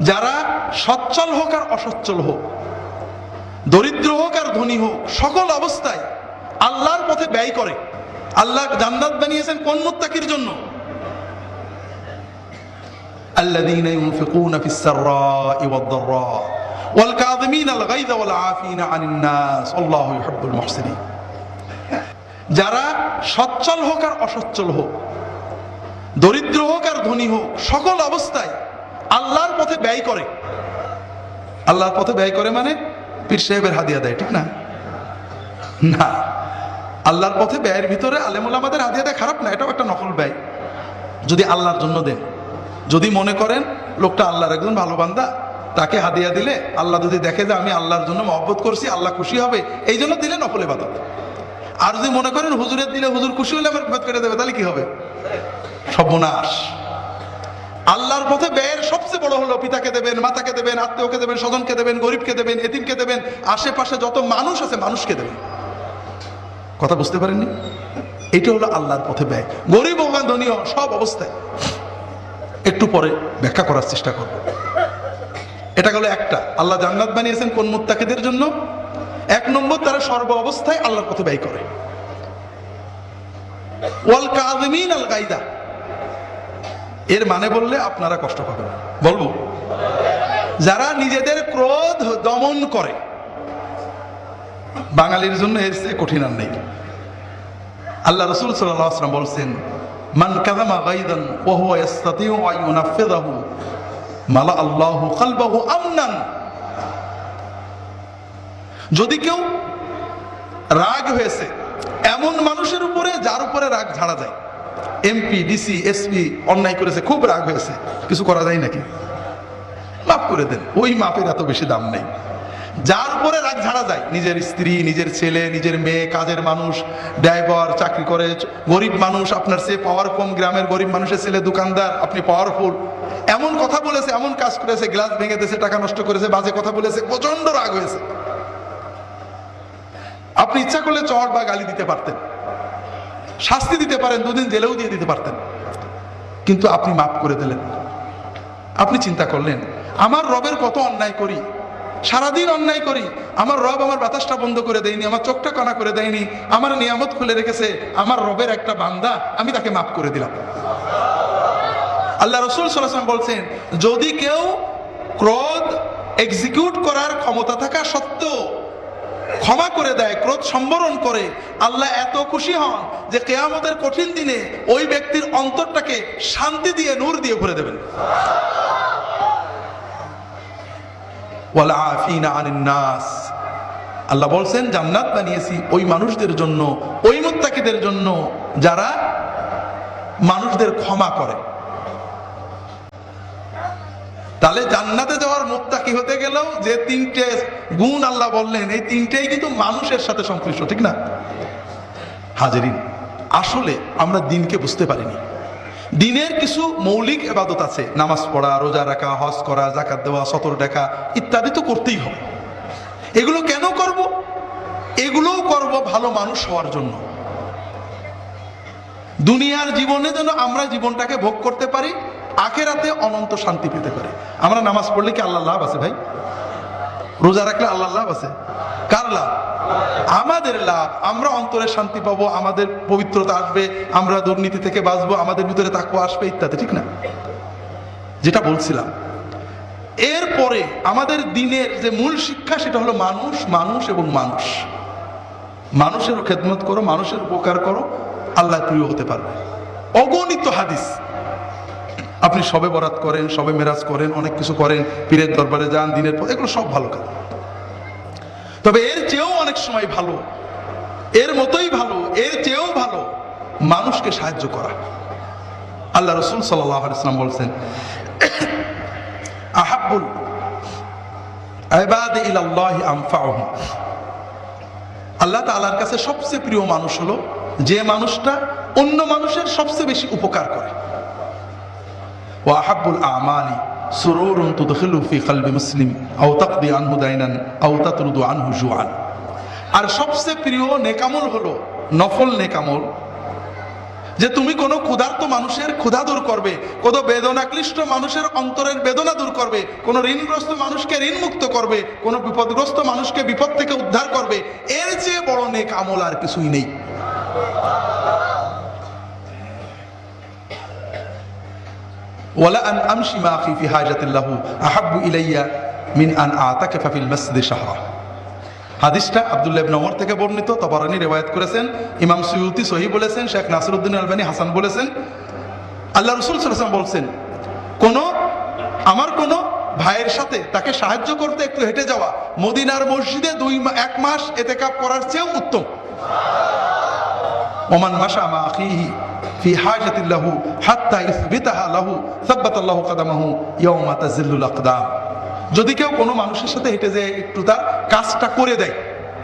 যারা সচ্ছল হোক আর অসচ্ছল হোক দরিদ্র হোক আর ধনী হোক সকল অবস্থায় আল্লাহর পথে ব্যয় করে আল্লাহ জান্নাত বানিয়েছেন কোন মুত্তাকির জন্য الذين ينفقون في السراء والضراء والكاظمين الغيظ والعافين عن الناس والله يحب المحسنين যারা সচ্ছল হোক আর অসচ্ছল হোক দরিদ্র হোক আর ধনী হোক সকল অবস্থায় আল্লাহর পথে ব্যয় করে। আল্লাহর পথে ব্যয় করে মানে পীর সাহেবের হাদিয়া দেয়, ঠিক না? না। আল্লাহর পথে ব্যয়ের ভিতরে আলেমুল আমাদের হাদিয়া দেয়, খারাপ না, এটাও একটা নকল ব্যয়। যদি আল্লাহর জন্য দেন। যদি মনে করেন লোকটা আল্লাহর একজন ভালো বান্দা, তাকে হাদিয়া দিলে আল্লাহ যদি দেখে যে আমি আল্লাহর জন্য মহব্বত করছি, আল্লাহ খুশি হবে, এই জন্য দিলে নকল ইবাদত। আর যদি মনে করেন হুজুরের দিলে হুজুর খুশি হলে আমার বিপদ কেটে দেবে, তাহলে কি হবে? সর্বনাশ। আল্লাহর পথে ব্যয়ের সবচেয়ে বড় হলো পিতাকে দেবেন, মাতাকে দেবেন, আত্মীয়কে দেবেন, স্বজনকে দেবেন, গরিবকে দেবেন, এতিমকে দেবেন, আশেপাশে যত মানুষ আছে মানুষকে দেবেন। কথা বুঝতে পারেননি? এটা হলো আল্লাহর পথে ব্যয়। গরিব হোক ধনী সব অবস্থায়। একটু পরে ব্যাখ্যা করার চেষ্টা করব। এটা গেল একটা। আল্লাহ জান্নাত বানিয়েছেন কোন মুত্তাকিদের জন্য? এক নম্বর, তারা সর্ব অবস্থায় আল্লাহর পথে ব্যয় করে। ওয়াল আল গাইদা এর মানে বললে আপনারা কষ্ট পাবেন। বলব, যারা নিজেদের ক্রোধ দমন করে, বাঙালির জন্য এর চেয়ে কঠিন আর নেই। আল্লাহ রসুল সাল্লাহ আসলাম বলছেন, মান কাদামা গাইদান ওয়া ইয়াস্তাতিউ আন ইউনাফিদাহু, মালা আল্লাহু কলবাহু আমনান। যদি কেউ রাগ হয়েছে, এমন মানুষের উপরে যার উপরে রাগ ঝাড়া যায় এমপি ডিসি এসপি অন্যায় করেছে, খুব রাগ হয়েছে। কিছু করা যায় নাকি? মাফ করে দেন, ওই মাপের এত বেশি দাম নেই। যার উপরে রাগ ঝাড়া যায়, নিজের স্ত্রী, নিজের ছেলে, নিজের মেয়ে, কাজের মানুষ, ড্রাইভার, চাকরি করে, গরিব মানুষ, আপনার সে পাওয়ার কম, গ্রামের গরিব মানুষের ছেলে, দোকানদার, আপনি পাওয়ারফুল এমন কথা বলেছে, এমন কাজ করেছে, গ্লাস ভেঙে দিয়েছে টাকা নষ্ট করেছে, বাজে কথা বলেছে প্রচণ্ড রাগ হয়েছে। আপনি ইচ্ছা করলে চড় বা গালি দিতে পারতেন। শাস্তি দিতে পারেন, দুদিন জেলেও দিয়ে দিতে পারতেন। কিন্তু আপনি মাফ করে দিলেন। আপনি চিন্তা করলেন, আমার রবের কত অন্যায় করি? সারাদিন অন্যায় করি। আমার রব আমার বাতাসটা বন্ধ করে দেয়নি, আমার চোখটা কণা করে দেয়নি, আমার নিয়ামত খুলে রেখেছে, আমার রবের একটা বান্দা, আমি তাকে মাফ করে দিলাম। আল্লাহ রসুল সাল্লাম বলছেন, যদি কেউ ক্রোধ এক্সিকিউট করার ক্ষমতা থাকা সত্ত্বেও ক্ষমা করে দেয়, ক্রোধ সম্বরণ করে। আল্লাহ এত খুশি হন যে কেয়ামতের কঠিন দিনে ওই ব্যক্তির অন্তরটাকে শান্তি দিয়ে, নূর দিয়ে ভরে দেবেন। আল্লাহ বলছেন, জান্নাত বানিয়েছি ওই মানুষদের জন্য, ওই মুত্তাকিদের জন্য যারা মানুষদের ক্ষমা করে। তাহলে জান্নাতে যাওয়ার মুত্তাকি হতে গেলেও যে তিনটে গুণ আল্লাহ বললেন, এই তিনটেই কিন্তু মানুষের সাথে সংশ্লিষ্ট, ঠিক না? হাজারিন, আসলে আমরা দিনকে বুঝতে পারিনি। দিনের কিছু মৌলিক এবাদত আছে। নামাজ পড়া, রোজা রাখা, হজ করা জাকাত দেওয়া, সতর দেখা ইত্যাদি তো করতেই হবে। এগুলো কেন করব? এগুলোও করব ভালো মানুষ হওয়ার জন্য। দুনিয়ার জীবনে যেন আমরা জীবনটাকে ভোগ করতে পারি আখেরাতে অনন্ত শান্তি পেতে পারে। আমরা নামাজ পড়লে কি আল্লাহ লাভ আছে ভাই? রোজা রাখলে আল্লাহ লাভ আছে? কার লাভ? আমাদের লাভ। আমরা অন্তরে শান্তি পাবো, আমাদের পবিত্রতা আসবে, আমরা দুর্নীতি থেকে বাঁচবো, আমাদের ভিতরে তাকুয়া আসবে ইত্যাদি, ঠিক না? যেটা বলছিলাম। এরপরে আমাদের দিনের যে মূল শিক্ষা সেটা হলো মানুষ মানুষ এবং মানুষ। মানুষের খেদমত করো, মানুষের উপকার করো, আল্লাহ প্রিয় হতে পারবে। অগণিত হাদিস। আপনি সবে বরাত করেন, সবে মেরাজ করেন, অনেক কিছু করেন, পীরের দরবারে যান, দিনের পর, এগুলো সব ভালো কাজ। তবে এর চেয়েও অনেক সময় ভালো, এর মতোই ভালো, এর চেয়েও ভালো মানুষকে সাহায্য করা। আল্লাহ রসুল সাল্লাম বলছেন আহাবুল আল্লাহ তাআলার কাছে সবচেয়ে প্রিয় মানুষ হলো যে মানুষটা অন্য মানুষের সবচেয়ে বেশি উপকার করে। ওয়াহাবুল আমালি সুরুরুন তুদখিলু ফি কলবি মুসলিম আও তাকদি আনহু দাইনান আও তাতরুদু আনহু জুআন আর সবচেয়ে প্রিয় নেকামল হলো, নফল নেকামল। যে তুমি কোনো ক্ষুধার্ত মানুষের ক্ষুধা দূর করবে, কোনো বেদনাক্লিষ্ট মানুষের অন্তরের বেদনা দূর করবে, কোনো ঋণগ্রস্ত মানুষকে ঋণ মুক্ত করবে, কোনো বিপদগ্রস্ত মানুষকে বিপদ থেকে উদ্ধার করবে, এর চেয়ে বড় নেক আমল আর কিছুই নেই। ওয়ালা আন আহাব্বু ইলাইয়া মিন আন আতাকিফা ফিল মাসজিদি শাহরা হাদিসটা থেকে বর্ণিত করেছেন, ইমাম বলেছেন, শেখ আলবানী হাসান বলেছেন। আল্লাহ রসুল বলছেন, কোন, আমার কোন ভাইয়ের সাথে তাকে সাহায্য করতে একটু হেঁটে যাওয়া, মদিনার মসজিদে দুই এক মাস এতে কাপ করার চেয়েও উত্তম। ওমান মাসা মা ফি হাজাতিল্লাহু হাত্তা ইসবিতাহা লাহু সাব্বাতাল্লাহু কাদামাহু ইয়াউমা তাজিল্লুল আকদাম যদি কেউ কোনো মানুষের সাথে হেঁটে যায় একটু তার কাজটা করে দেয়,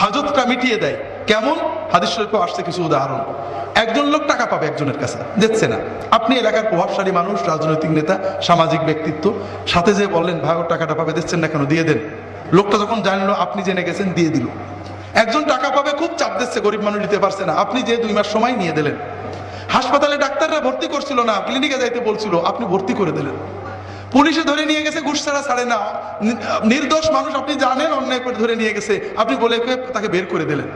হাজতটা মিটিয়ে দেয়, কেমন? হাদিস শরীফে আসছে কিছু উদাহরণ। একজন লোক টাকা পাবে একজনের কাছে দিচ্ছে না। আপনি এলাকার প্রভাবশালী মানুষ, রাজনৈতিক নেতা, সামাজিক ব্যক্তিত্ব, সাথে যে বললেন ভাই ওর টাকাটা পাবে দিচ্ছেন না কেন? দিয়ে দেন। লোকটা যখন জানলো, আপনি জেনে গেছেন, দিয়ে দিল। একজন টাকা পাবে, খুব চাপ দিচ্ছে, গরিব মানুষ দিতে পারছে না। আপনি যে দুই মাস সময় নিয়ে দিলেন হাসপাতালে ডাক্তাররা ভর্তি করছিল না, ক্লিনিকে যাইতে বলছিল, আপনি ভর্তি করে দিলেন। পুলিশে ধরে নিয়ে গেছে, ঘুষ ছাড়া ছাড়ে না। নির্দোষ মানুষ আপনি জানেন, অন্যায় করে ধরে নিয়ে গেছে। আপনি বলে তাকে বের করে দিলেন।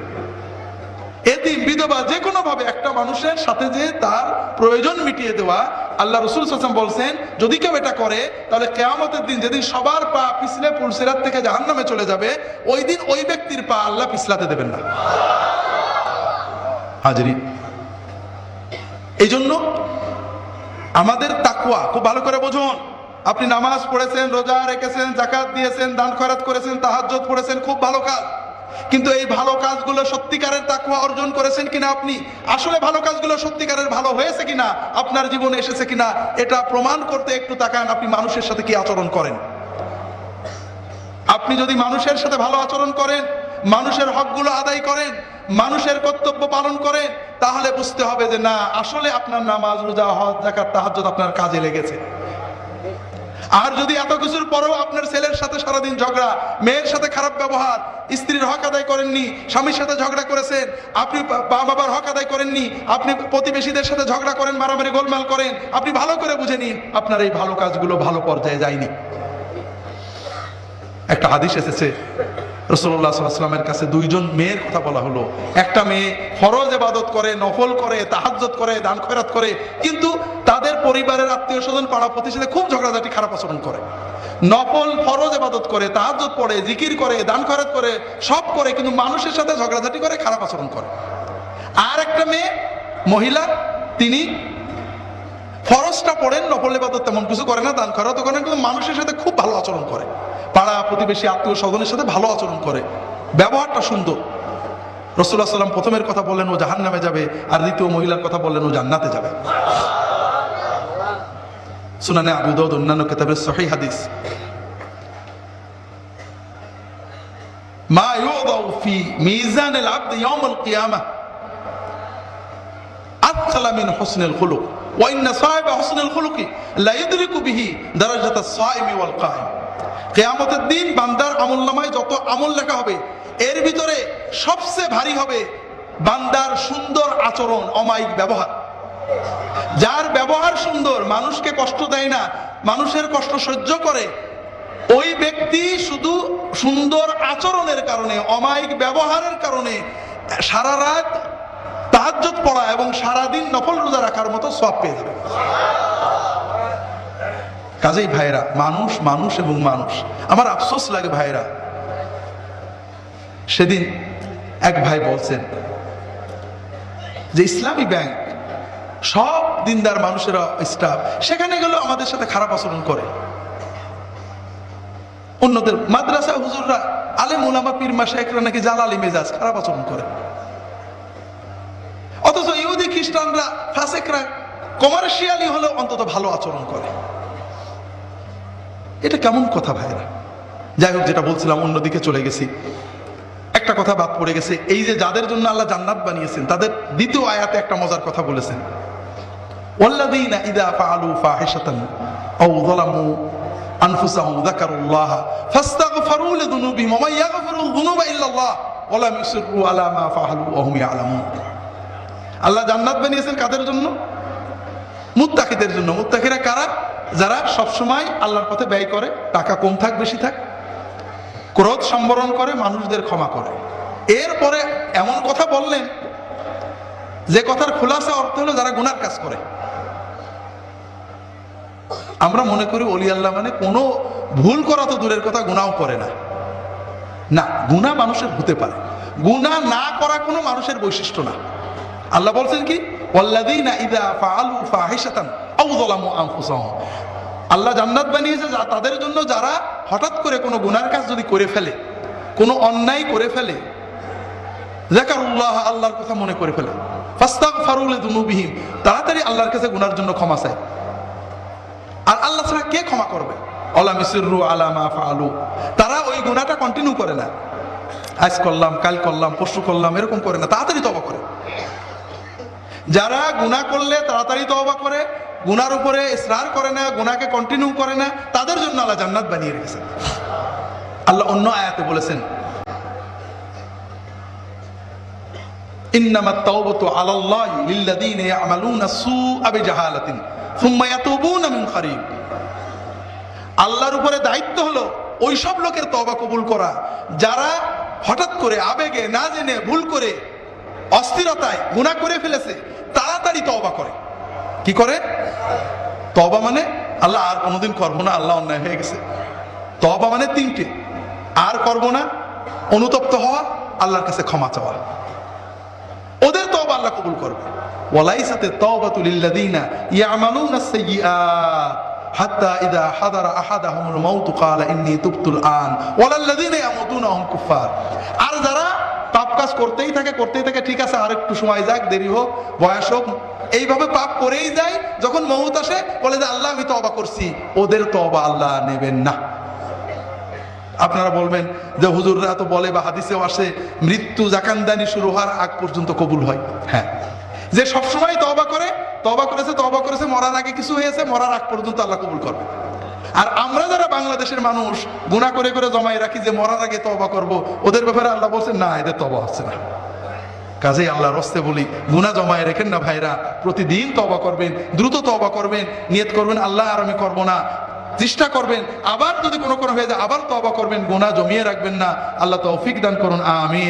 এতিম, বিধবা যে কোনো ভাবে একটা মানুষের সাথে যে তার প্রয়োজন মিটিয়ে দেওয়া, আল্লাহ রসুল সাসম বলছেন, যদি কেউ এটা করে, তাহলে কেয়ামতের দিন যেদিন সবার পা পিছলে পুলসিরাত থেকে জাহান নামে চলে যাবে, ওই দিন ওই ব্যক্তির পা আল্লাহ পিছলাতে দেবেন না। হাজরি এই জন্য আমাদের তাকুয়া খুব ভালো করে বুঝুন। আপনি নামাজ পড়েছেন, রোজা রেখেছেন জাকাত দিয়েছেন, দান খয়রাত করেছেন, তাহাজ্জুদ পড়েছেন, খুব ভালো কাজ। কিন্তু এই ভালো কাজগুলো সত্যিকারের তাকুয়া অর্জন করেছেন কিনা আপনি? আসলে ভালো কাজগুলো সত্যিকারের ভালো হয়েছে কিনা? আপনার জীবনে এসেছে কিনা? এটা প্রমাণ করতে একটু তাকান, আপনি মানুষের সাথে কি আচরণ করেন? আপনি যদি মানুষের সাথে ভালো আচরণ করেন, মানুষের হকগুলো আদায় করেন, মানুষের কর্তব্য পালন করেন তাহলে বুঝতে হবে যে না, আসলে আপনার নামাজ, রোজা, হজ জাকাত তাহাজ্জুদ আপনার কাজে লেগেছে। আর যদি এত কিছুর পরেও আপনার ছেলের সাথে সারাদিন ঝগড়া, মেয়ের সাথে খারাপ ব্যবহার, স্ত্রীর হক আদায় করেননি, স্বামীর সাথে ঝগড়া করেছেন, আপনি মা বাবার হক আদায় করেননি, আপনি প্রতিবেশীদের সাথে ঝগড়া করেন, মারামারি গোলমাল করেন, আপনি ভালো করে বুঝে নিন, আপনার এই ভালো কাজগুলো ভালো পর্যায়ে যায়নি। একটা হাদিস এসেছে রসুল্লাহ সাল্লামের কাছে দুইজন মেয়ের কথা বলা হলো। একটা মেয়ে ফরজ এবাদত করে, নফল করে তাহাজ্জত করে, দান খয়রাত করে, কিন্তু তাদের পরিবারের আত্মীয় স্বজন পাড়া প্রতিষ্ঠানে খুব ঝগড়াঝাটি, খারাপ আচরণ করে। নফল, ফরজ এবাদত করে তাহাজ্জত পড়ে, জিকির করে, দান খয়রাত করে, সব করে, কিন্তু মানুষের সাথে ঝগড়াঝাটি করে, খারাপ আচরণ করে। আর একটা মেয়ে, মহিলা, তিনি ফরজটা পড়েন, নফল ইবাদত তেমন কিছু করে না, দান খয়রাত করেন কিন্তু মানুষের সাথে খুব ভালো আচরণ করে। পাড়া প্রতিবেশী, আত্মীয় স্বজনের সাথে ভালো আচরণ করে। ব্যবহারটা সুন্দর। রসুল্লাহ সাল্লাম প্রথমের কথা বললেন, ও জাহান নামে যাবে। আর দ্বিতীয় মহিলার কথা বললেন, ও জান্নাতে যাবে। সুনানে আবু দাউদ, অন্যান্য কিতাবের সহি হাদিস। মা ইউদাউ ফি মিজানিল আবদ ইয়াউমুল কিয়ামাহ আতকালা হুসনিল খুলুক। ওয়া ইন্না সাহিবা হুসনিল খুলুকি লা ইদরিকু বিহি দারাজাতাস সাইমি ওয়াল কাইম কিয়ামতের দিন বান্দার আমলনামায় যত আমল লেখা হবে, এর ভিতরে সবচেয়ে ভারী হবে বান্দার সুন্দর আচরণ, অমায়িক ব্যবহার। যার ব্যবহার সুন্দর, মানুষকে কষ্ট দেয় না, মানুষের কষ্ট সহ্য করে, ওই ব্যক্তি শুধু সুন্দর আচরণের কারণে, অমায়িক ব্যবহারের কারণে সারা রাত তাহাজ্জত পড়া এবং সারাদিন নফল রোজা রাখার মতো সব পেয়ে যাবে। কাজেই ভাইরা মানুষ মানুষ এবং মানুষ। আমার আফসোস লাগে ভাইরা সেদিন এক ভাই বলছেন যে, ইসলামী ব্যাংক, সব দিনদার মানুষেরা স্টাফ সেখানে গেলেও আমাদের সাথে খারাপ আচরণ করে। অন্যদের, মাদ্রাসা হুজুররা, আলেম উলামা পীর মাসায়করা নাকি জালালি মেজাজ, খারাপ আচরণ করে। খ্রিস্টানরা, ফাসেকরা কমার্শিয়ালি হলেও অন্তত ভালো আচরণ করে। এটা কেমন কথা ভাইরা যাই হোক, যেটা বলছিলাম, অন্যদিকে চলে গেছি। একটা কথা বাদ পড়ে গেছে, এই যে যাদের জন্য আল্লাহ জান্নাত বানিয়েছেন, তাদের দ্বিতীয় আয়াতে একটা মজার কথা বলেছেন। ওয়াল্লাযীনা আল্লাহ জান্নাত বানিয়েছেন কাদের জন্য? মুত্তাকিদের জন্য। মুত্তাকিরা কারা? যারা সবসময় আল্লাহর পথে ব্যয় করে, টাকা কম থাক, বেশি থাক। ক্রোধ সম্বরণ করে, মানুষদের ক্ষমা করে। এরপরে এমন কথা বললেন, যে কথার খোলাসা অর্থ হলো যারা গুনার কাজ করে। আমরা মনে করি অলি আল্লাহ মানে কোনো ভুল করা তো দূরের কথা, গুনাও করে না। না গুণা মানুষের হতে পারে। গুণা না করা কোনো মানুষের বৈশিষ্ট্য না। আল্লাহ বলছেন কি? আল্লাহ জান্নাত বানিয়েছে যা তাদের জন্য যারা হঠাৎ করে কোনো গুনার কাজ যদি করে ফেলে, কোনো অন্যায় করে ফেলে আল্লাহর কথা মনে করে ফেলে, ফাস্তাগফারু লিযুনুবিহিম, তাড়াতাড়ি আল্লাহর কাছে গুনার জন্য ক্ষমা চায়। আর আল্লাহ ছাড়া কে ক্ষমা করবে? আলামা ফালু তারা ওই গুণাটা কন্টিনিউ করে না। আজ করলাম, কাল করলাম, পরশু করলাম, এরকম করে না, তাড়াতাড়ি তবা করে। যারা গুনাহ করলে তাড়াতাড়ি তবা করে, গুনার উপরে স্নার করে না গুনাকে কন্টিনিউ করে না, তাদের জন্য আল্লাহ জান্নাত বানিয়ে রেখেছেন। আল্লাহ অন্য আয়াতে বলেছেন, ইন্নামাত তাওবাতু আলাল্লাহি লিল্লাযীনা ইয়ামালুনা সুআ বিজাহালাতিন সুম্মা ইয়াতুবুনা মিন কারীব আল্লাহর উপরে দায়িত্ব হলো ওই সব লোকের তবা কবুল করা। যারা হঠাৎ করে আবেগে না জেনে ভুল করে অস্থিরতায় গুনাহ করে ফেলেছে, তাড়াতাড়ি তওবা করে। কি করে? তবা মানে আল্লাহ আর কোনোদিন করব না, আল্লাহ অন্যায় হয়ে গেছে। তবা মানে তিনটে। আর করব না, অনুতপ্ত হওয়া, আল্লাহর কাছে ক্ষমা চাওয়া। ওদের তওবা আল্লাহ কবুল করবে। ওয়ালাইসাতে তাওবাতু লিল্লাযিনা ইয়ামালুনা সাইয়্যাত হাত্তা ইদা হাদারা আহাদাহুমুল মাউত, ক্বালা ইন্নী তুবতুল আন ওয়ালাল্লাযিনা ইয়ামুতুনা, হুম কুফার আর যারা কাজ করতেই থাকে করতেই থাকে, ঠিক আছে আর একটু সময় যাক, দেরি হোক, বয়স হোক। এইভাবে পাপ করেই যায়, যখন মৌত আসে, বলে যে, আল্লাহ, আমি তওবা করছি। ওদের তওবা আল্লাহ নেবেন না। আপনারা বলবেন যে, হুজুররা তো বলে বা হাদিসেও আসে, মৃত্যু জাকানদানি শুরু হওয়ার আগ পর্যন্ত কবুল হয়। হ্যাঁ। যে সবসময় তবা করে তবা করেছে তবা করেছে, মরার আগে কিছু হয়েছে, মরার আগ পর্যন্ত আল্লাহ কবুল করবে। আর আমরা যারা বাংলাদেশের মানুষ গুণা করে করে জমাই রাখি যে মরার আগে তবা করব, ওদের ব্যাপারে আল্লাহ বলছেন, না, এদের তবা হচ্ছে না। কাজেই আল্লাহর রস্তে বলি গুণা জমায় রেখেন না ভাইরা, প্রতিদিন তবা করবেন, দ্রুত তবা করবেন, নিয়ত করবেন, আল্লাহ আর আমি করব না। চেষ্টা করবেন, আবার যদি কোনো কোনো হয়ে যায়, আবার তবা করবেন গুণা জমিয়ে রাখবেন না। আল্লাহ তৌফিক দান করুন, আমিন।